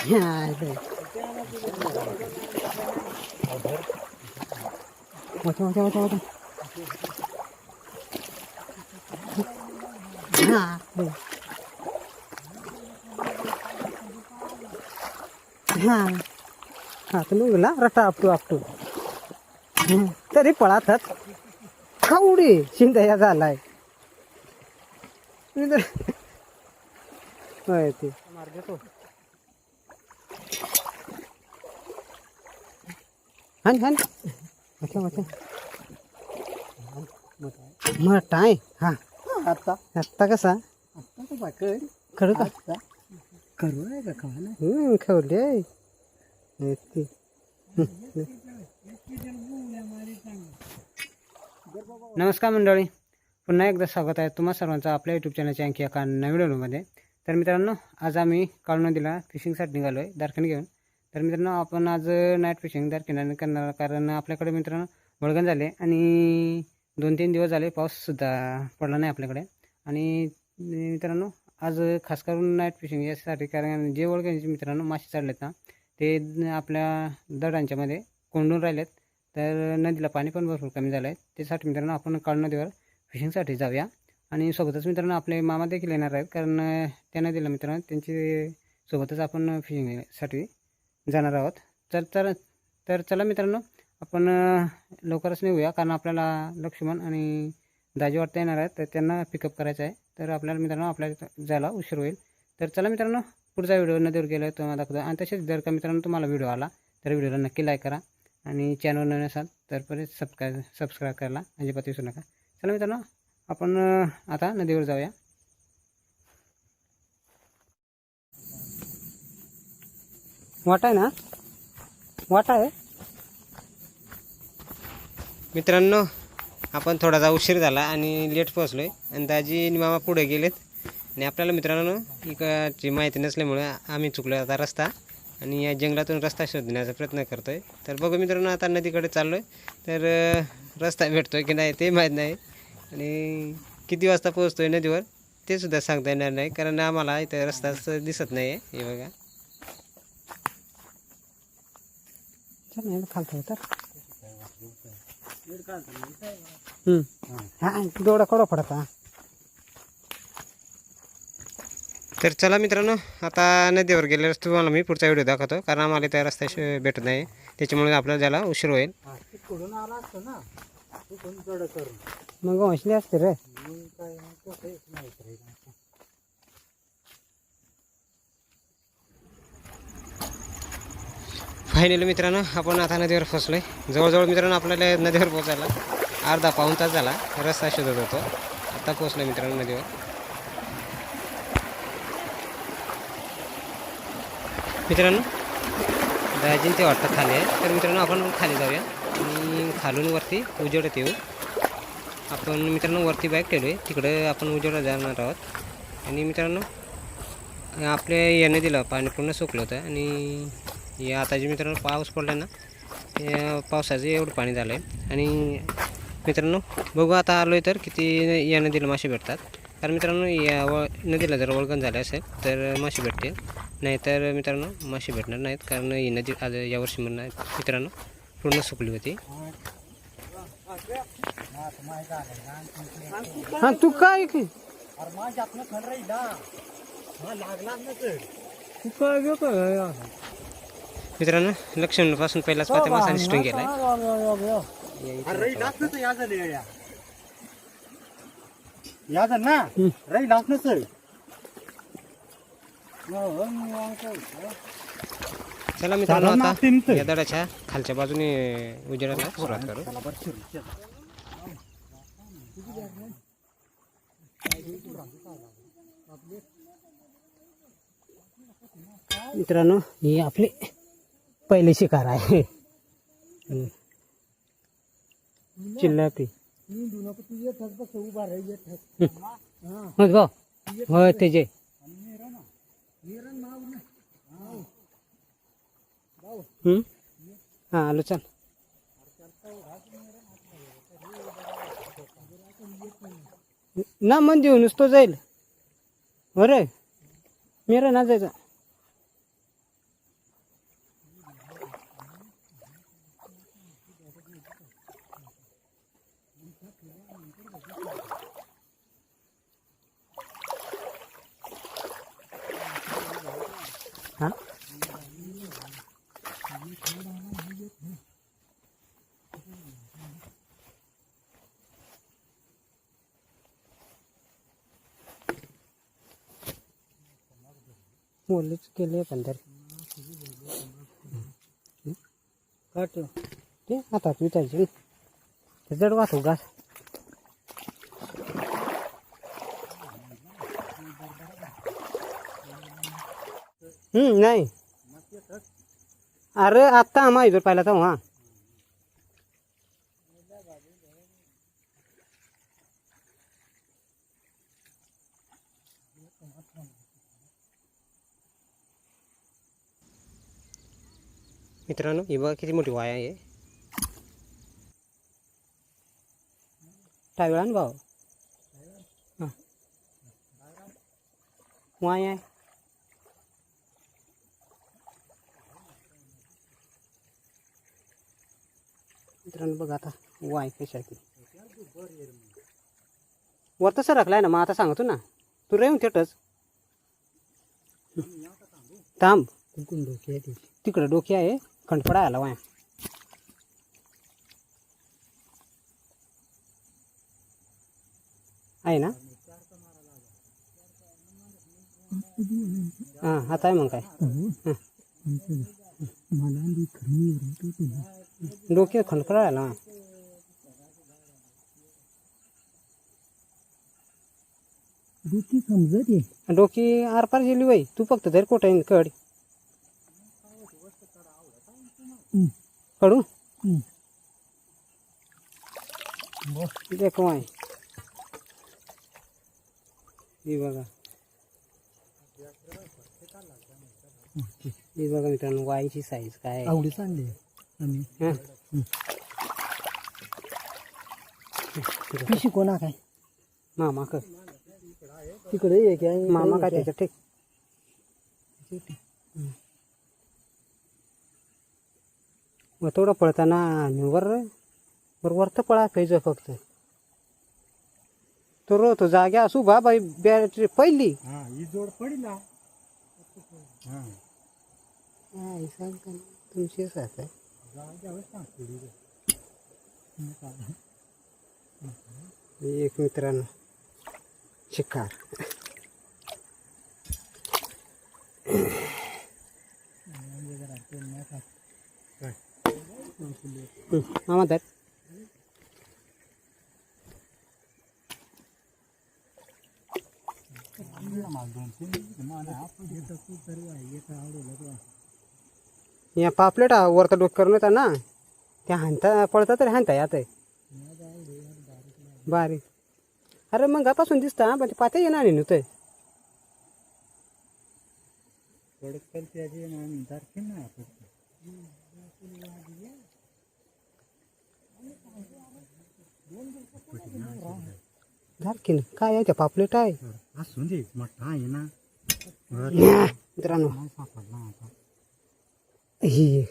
हाय बे. मोठं मोठं हा बे. हा रटा आपटू आपटू तरी पळातात खाऊडी शिंदया झालाय मी होय ते हान हान. मोठ्या मोठ्या मोठा आहे. हा. आता? आत्ता कसा? आता तर बाकर खरं का? आता करू आहे का? खावा हम्म खवले. नमस्कार मंडळी. पुन्हा एकदा स्वागत आहे तुम्हा सर्वांचं आपल्या यूट्यूब चॅनलच्या आणखी एका नवीन व्हिडिओमध्ये तर मित्रांनो आज आम्ही काळू नदीला फिशिंगसाठी निघालो आहे दारखंड घेऊन. तर मित्रांनो आपण आज नाईट फिशिंग दारखंडाने करणार कारण आपल्याकडे मित्रांनो वळगण झाले आणि दोन तीन दिवस झाले पाऊससुद्धा पडला नाही आपल्याकडे. आणि मित्रांनो आज खास करून नाईट फिशिंग यासाठी कारण जे वळगणचे मित्रांनो मासे चढलेत ना ते आपल्या दडांच्यामध्ये कोंडून राहिलेत. तर नदीला पाणी पण भरपूर कमी झालं आहे त्यासाठी मित्रांनो आपण काळ नदीवर फिशिंगसाठी जाऊया. आणि सोबतच मित्रांनो आपले मामा देखील येणार आहेत कारण त्या नदीला मित्रांनो त्यांची सोबतच आपण फिशिंगसाठी जाणार आहोत. तर तर तर चला मित्रांनो आपण लवकरच निघूया कारण आपल्याला लक्ष्मण आणि दाजी वाटता येणार आहेत तर त्यांना पिकअप करायचं आहे. तर आपल्याला मित्रांनो आपल्याला जायला उशीर होईल. तर चला मित्रांनो पुढचा व्हिडिओ नदीवर गेला तुम्हाला दाखवतो. आणि तसेच जर का मित्रांनो तुम्हाला व्हिडिओ आला तर व्हिडिओला नक्की लाईक करा. आणि चॅनल नवीन असाल तर परत सबस्क्राईब सबस्क्राईब करायला अजिबात विसरू नका. चला मित्रांनो आपण आता नदीवर जाऊया. मोठा आहे ना? मोठा आहे? मित्रांनो आपण थोडासा उशीर झाला आणि लेट पोहोचलो आहे आणि दाजी आणि मामा पुढे गेलेत. आणि आपल्याला मित्रांनो इकडची माहिती नसल्यामुळे आम्ही चुकलो आता रस्ता. आणि या जंगलातून रस्ता शोधण्याचा प्रयत्न करतो आहे तर बघू मित्रांनो आता नदीकडे चाललो आहे तर रस्ता भेटतो आहे की नाही ते माहीत नाही. आणि किती वाजता पोहोचतो आहे नदीवर ते सुद्धा सांगता येणार नाही. कारण आम्हाला इथं रस्ताच दिसत नाही आहे हे बघा. नाही. खालतो तर हम्म. हा. दोडा कडा पडता तर चला मित्रांनो आता नदीवर गेल्यावर तुम्हाला मी पुढचा व्हिडिओ दाखवतो कारण आम्हाला त्या रस्ता श- भेटत नाही. त्याच्यामुळे आपल्याला जायला उशीर होईल. मग वंशली असते रे मग काय मग कसं येत नाही इकडे. फायनली मित्रांनो आपण आता नदीवर फसलो आहे जवळजवळ मित्रांनो आपल्याला नदीवर पोचायला अर्धा पाऊण तास झाला. रस्ता शोधत होतो. आता पोचलो मित्रांनो नदीवर. मित्रांनो दाजीन ते वाटतं खाली आहे. तर मित्रांनो आपण खाली जाऊया. आणि खालून वरती उजेडत येऊ. आपण मित्रांनो वरती बाईक ठेवली तिकडे आपण उजेडत जाणार आहोत. आणि मित्रांनो आपल्या याने दिलं पाणी पूर्ण सुकलं होतं. आणि या आता जे मित्रांनो पाऊस पडला ना या पावसाचं एवढं पाणी झालं आहे आणि मित्रांनो बघू आता आलो आहे तर किती या नदीला मासे भेटतात. कारण मित्रांनो या व नदीला जर वळगण झालं असेल तर मासे भेटतील. नाहीतर मित्रांनो मासे भेटणार नाहीत कारण ही नदी आज यावर्षी म्हणणार मित्रांनो पूर्ण सुकली होती. हा तू काय की? हा तू काय मित्रांनो लक्ष्मणपासून पहिलाच पाहते मासाने स्ट्रिंग गेला अरे राहील ना तर या. झाले या या झालं ना राहील ना सर चला मित्रांनो चला ना, आता. या दडाच्या खालच्या बाजूने उजेडाला सुरुवात करू. मित्रांनो ही आपली पहिले शिकार आहे. चिल्ला चिल्लापी मग होय त्याचे हा आलो चल. ना मन देऊ नुसतो जाईल. बरं मेरा ना जायचा हा बोलूच केले पण तरी काट. ते हातात विचारचे ते जड वाचू घास नाही. अरे आत्ता आम्हा इथं पाहिला तर हा मित्रांनो ही बघा किती मोठी वाया आहे टावेळा ना भाऊ हां वाय आहे मित्रांनो बघा आता वाय कशा आहे ती वर तसं राखलाय ना मग आता सांगतो ना तू रेवून थिएटच थांब तिकडं डोकी आहे खंडपडा आला वाया. आहे ना? हां आता आहे मग काय? डोके खणखडा आला. डोकी समजत डोकी आरपार गेली वय. तू फक्त धर कोटा कड. कडू देख ही बघा. ही बघा मित्रांनो वायची साईज काय. आवडी चांगली आम्ही? कशी कोणा काय. मामा कर. तिकडे मामा काय त्याच्यात ठीक मग थोडं पळताना आणि वर वर वर तर पळा पाहिजे फक्त. तो रो तो जाग्या असू बा बाई बॅटरी पहिली. हा ही जोड पडला हा. तुमची आहे. जाग्यावर सांगतो एक मित्रांनो शिकार. मामा धर या पापलेट वरता डोक करून येतात ना? त्या हांता पळता तर हांता यात बारीक. अरे मग गापासून दिसता पण ते पाते येणार नाही नुते पडकल दारखी ना काय आहे त्या पापलेट आहे? असून दे मोठा आहे ना. मित्रांनो. नाही सापडला आता ही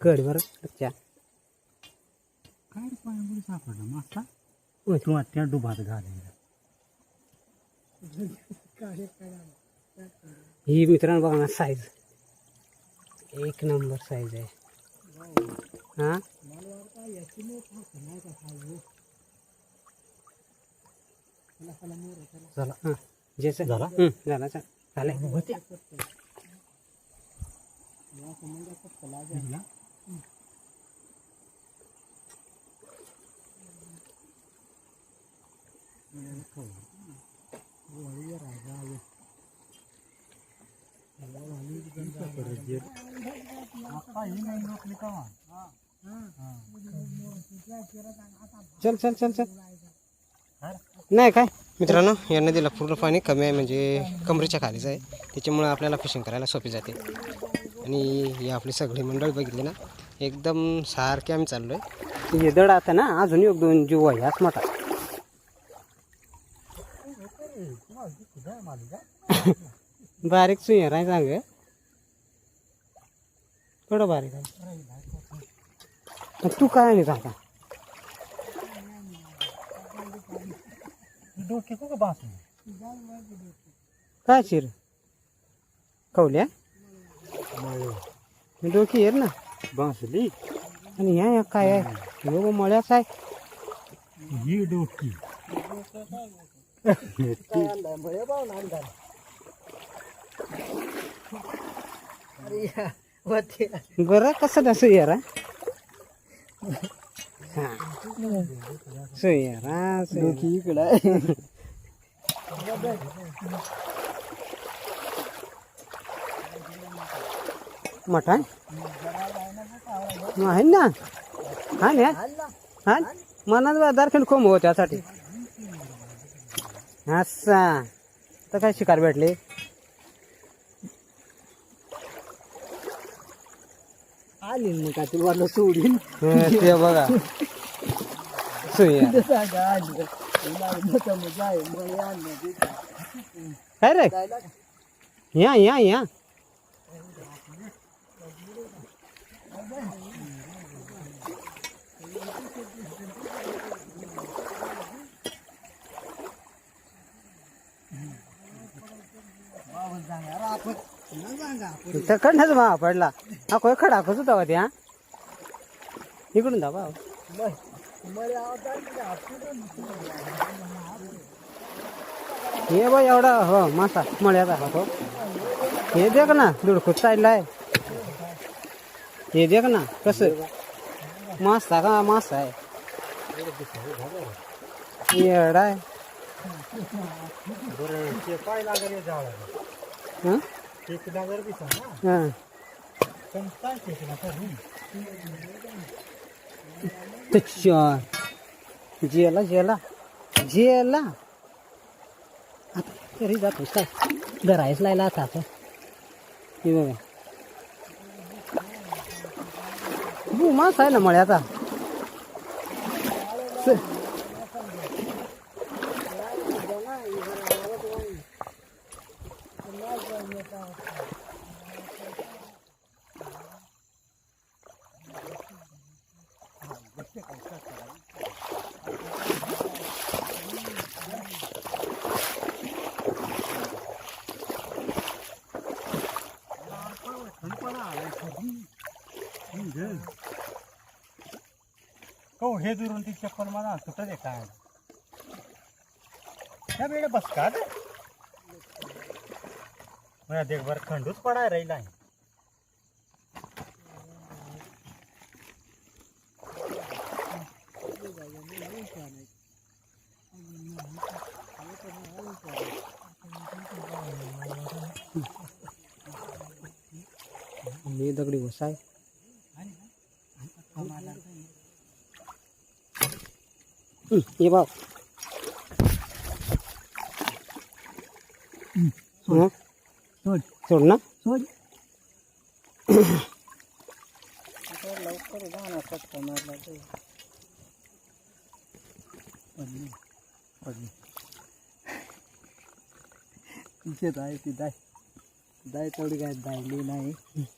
कड बरं अच्छा. काय रे पायामुळे सापडला. मासा होय. तू त्या डुबात घालायला ही मित्रांनो बघा ना साईज एक नंबर साईज आहे. हा? जेच झाला? झाला चा- झाले. चल चल चल चल. नाही काय? मित्रांनो या नदीला पूर्ण पाणी कमी आहे म्हणजे कमरेच्या खालीच आहे. त्याच्यामुळे आपल्याला फिशिंग करायला सोपी जाते. आणि ही आपली सगळी मंडळ बघितली ना एकदम सारखे आम्ही चाललो आहे हे दड आता ना अजून एक दोन जीव आहे हाच मोठा. बारीक सुयर आहे सांग थोडं बारीक आहे तू काय नाही सांगा डोके को बास काय चिर कवल्या मी डोकी येर ना. बांसली आणि ह्या ह्या काय आहे? हो मळ्याच आहे. ही डोकी. बरं कसं ना सुयारा? हा. सुयारा डोकी इकडं आहे. मटण? आहे ना? हा ना हा मनात दारखंड खोम हो त्यासाठी. असा. तर काय शिकार भेटले? आली मग का तुला वाटलं सोडीन हं, ते बघा सुया सांगा आली तुला मजा आहे मळे आणलं काय रे या या या तर खंडच भाव पडला. हा कोय खडा कसं होता त्या इकडून धावा हे बाई एवढा हो मासा मळ्याचा हा तो. हे देख ना दुडखूत चाललाय हे देख ना कसं? मासा का मासा आहे? एवढा आहे. हं? हं. जेला जेला. जेला. आता तरी जातोस काय? धरायच लायला आता आता हे बघा. मास आहे ना मळ्याचा. स- हो हे दुरून ती चप्पल मला सुटत आहे काय? ह्या वेळे बस का मला देखभर खंडूच पडाय राहिला आहे. ये बाप हं? सोड. सोड ना. सोड. तिथे जाय ती दाय दाय तेवढी काय दायली नाही दाय दाय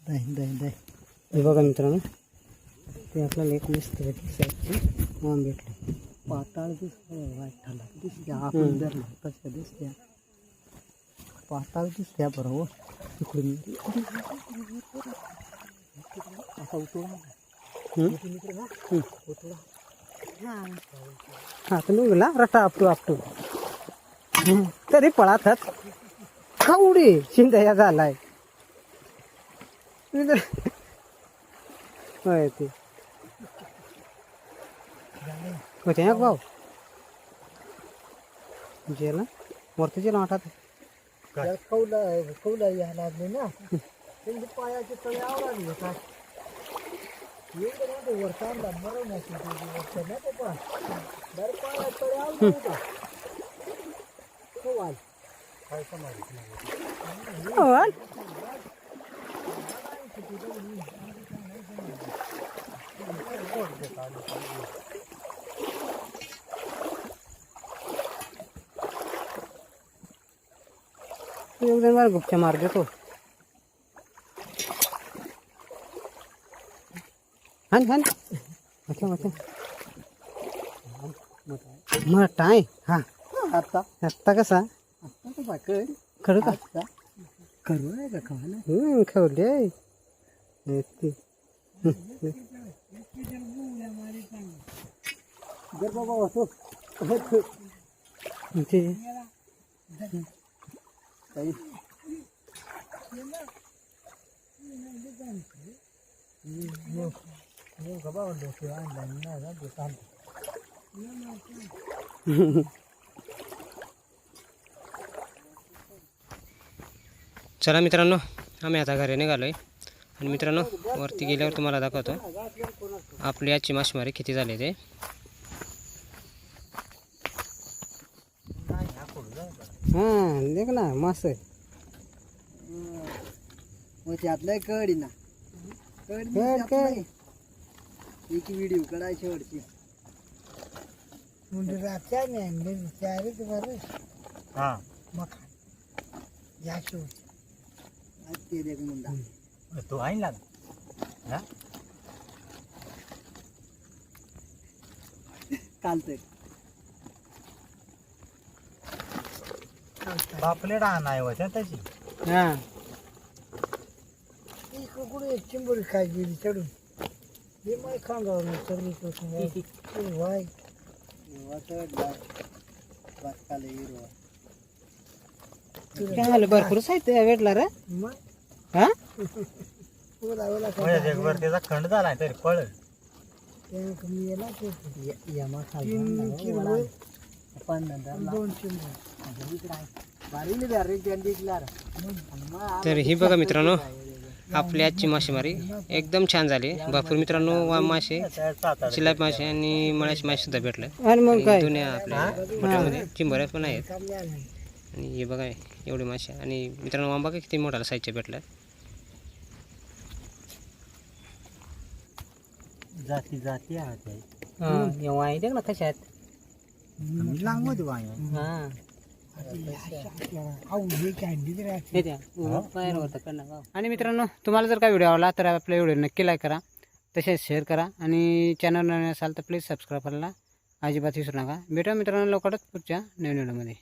दाय हे बघा मित्रांनो ते आपल्याला एक मस्त वाम भेटले. पाताळ दिसतंय वाईटाला दिसत्या. आपण धरलं तशा दिसत्या. पाताळ दिसत्या बरोबर इकडून. असा उतोडा. उतोडा हा. तर निघला रटा आपटू आपटू. हं. तरी पळातच खावडी शिंदया झालाय. मी तर- होय ते होते ना भाऊ जेला वरती जेला वाटत त्याला कौला कौला यायला लागले ना त्यांचे पायाचे तळे आवडले होता एवढं माझं वर चांगला मरवण्याची वरचं ना ते पण बरं पायाचे तळे आवडले होता हो आल काय समाज हो एक जण मला गुप्च्या मार देतो हान हान। अच्छा अच्छा मोठा आहे हा। आता आत्ता कसा? आता कसा कर का? आता करू आहे का खावा हम्म, खवले आहे. हे ते. जर बाबा होतो ते. काही बाबा डोके आणला नाही ना दुकान चला मित्रांनो आम्ही आता घरी निघालो आहे आणि मित्रांनो वरती गेल्यावर तुम्हाला दाखवतो. आपली आजची मासेमारी किती झाली ते. हा देख ना. मग त्यातलं कळी ना. एक व्हिडिओ काढायची वरची रात्या नाही बरं हा. या शो ते देख मुंडा. तो आणला ना चालतंय पापलेट आणाय होत्या त्याची हा इकडं कुठे चिंबोरी काय गेली चढून हे माय खांगावर चढली कसं वाय काय झालं भरपूर साहित्य भेटला रे मग हा म्हणजे जगभर त्याचा खंड झालाय तरी पळ दोन तर ही बघा मित्रांनो आपली आजची मासेमारी एकदम छान झाली. भरपूर मित्रांनो वा मासे चिलाप मासे आणि मळ्याचे मासे सुद्धा भेटले. आणि मग काय? दोन्ही आपल्या हॉटेलमध्ये चिंबऱ्या पण आहेत. आणि हे बघा एवढे मासे. आणि मित्रांनो आंबा किती मोठाला साईजच्या भेटला? जाती जाती आहेत हा, हे देख ना कशा आहेत लांब होती वाय हा. हे द्या. बाहेर होतं कडनं गाव. आणि मित्रांनो तुम्हाला जर का व्हिडिओ आवडला तर आपल्या व्हिडिओ नक्की लाईक करा. तसेच शेअर करा. आणि चॅनल नवीन असाल तर प्लीज सबस्क्राईब करायला अजिबात विसरू नका. भेटूया मित्रांनो लवकरच पुढच्या नवीन व्हिडिओमध्ये